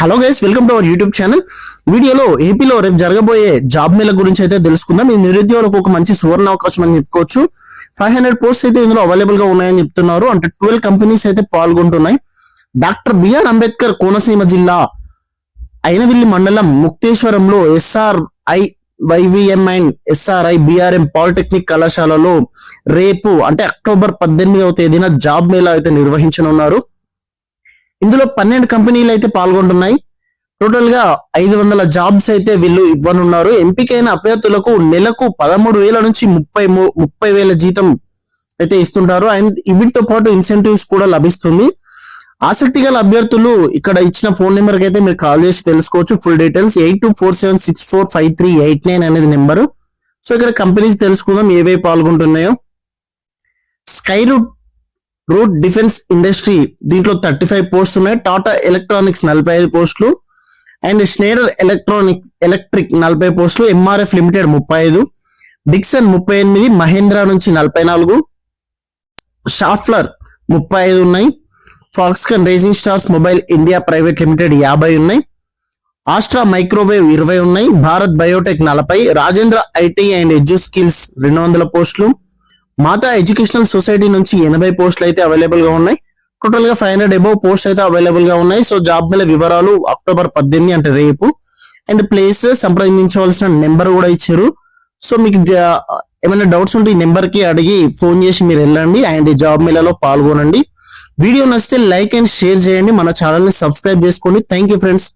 Hello guys welcome to our YouTube channel వీడియోలో ఏపీలో రేపు జరగబోయే జాబ్ మేళ గురించి అయితే తెలుసుకుందాం. ఈ నిరుద్యోగులకు ఒక మంచి సువర్ణ అవకాశం అని చెప్పుకోవచ్చు. ఫైవ్ హండ్రెడ్ పోస్ట్ అయితే ఇందులో అవైలబుల్గా ఉన్నాయని చెప్తున్నారు. అంటే ట్వెల్వ్ కంపెనీస్ అయితే పాల్గొంటున్నాయి. డాక్టర్ బిఆర్ అంబేద్కర్ కోనసీమ జిల్లా అయినవిల్లి మండలం ముక్తేశ్వరంలో SRI YVM and SRI BRM polytechnic కళాశాలలో రేపు అంటే అక్టోబర్ పద్దెనిమిదవ తేదీన జాబ్ మేళా అయితే నిర్వహించనున్నారు. ఇందులో పన్నెండు కంపెనీలు అయితే పాల్గొంటున్నాయి. టోటల్గా ఐదు వందల జాబ్స్ అయితే వీళ్ళు ఇవ్వనున్నారు. ఎంపికైన అభ్యర్థులకు నెలకు పదమూడు వేల నుంచి ముప్పై మూ- ముప్పై వేల జీతం అయితే ఇస్తుంటారు. అండ్ వీటితో పాటు ఇన్సెంటివ్స్ కూడా లభిస్తుంది. ఆసక్తి గల అభ్యర్థులు ఇక్కడ ఇచ్చిన ఫోన్ నెంబర్కి అయితే మీరు కాల్ చేసి తెలుసుకోవచ్చు. Full details eight two four seven six four five three eight nine అనేది నెంబరు. సో ఇక్కడ కంపెనీస్ తెలుసుకుందాం ఏవే పాల్గొంటున్నాయో. స్కై రూట్ డిఫెన్స్ ఇండస్ట్రీ దీంట్లో థర్టీ ఫైవ్ పోస్ట్ ఉన్నాయి. టాటా ఎలక్ట్రానిక్స్ నలభై ఐదు పోస్టులు అండ్ స్నేడర్ ఎలక్ట్రానిక్స్ ఎలక్ట్రిక్ నలభై పోస్టులు ఎంఆర్ఎఫ్ లిమిటెడ్ ముప్పై ఐదు డిక్సన్ ముప్పై ఎనిమిది మహేంద్ర నుంచి నలభై నాలుగు షాఫ్లర్ ముప్పై ఐదు ఉన్నాయి. Foxconn racing stars mobile India private limited యాభై ఉన్నాయి. ఆస్ట్రా మైక్రోవేవ్ ఇరవై ఉన్నాయి. భారత్ బయోటెక్ నలభై Rajendra IT and edu skills రెండు వందల పోస్టులు మాతా ఎడ్యుకేషనల్ సొసైటీ నుంచి ఎనభై పోస్టులు అయితే అవైలబుల్గా ఉన్నాయి. టోటల్గా ఫైవ్ హండ్రెడ్ అబౌవ్ పోస్ట్ అయితే అవైలబుల్గా ఉన్నాయి. సో జాబ్ మీద వివరాలు అక్టోబర్ పద్దెనిమిది అంటే రేపు. అండ్ ప్లేస్ సంప్రదించవలసిన నెంబర్ కూడా ఇచ్చారు. సో మీకు ఏమైనా డౌట్స్ ఉంటే ఈ నెంబర్కి అడిగి ఫోన్ చేసి మీరు వెళ్ళండి. అండ్ ఈ జాబ్ మేళలో పాల్గొనండి. వీడియో నచ్చితే లైక్ అండ్ షేర్ చేయండి. మన ఛానల్ని సబ్స్క్రైబ్ చేసుకోండి థ్యాంక్ యూ ఫ్రెండ్స్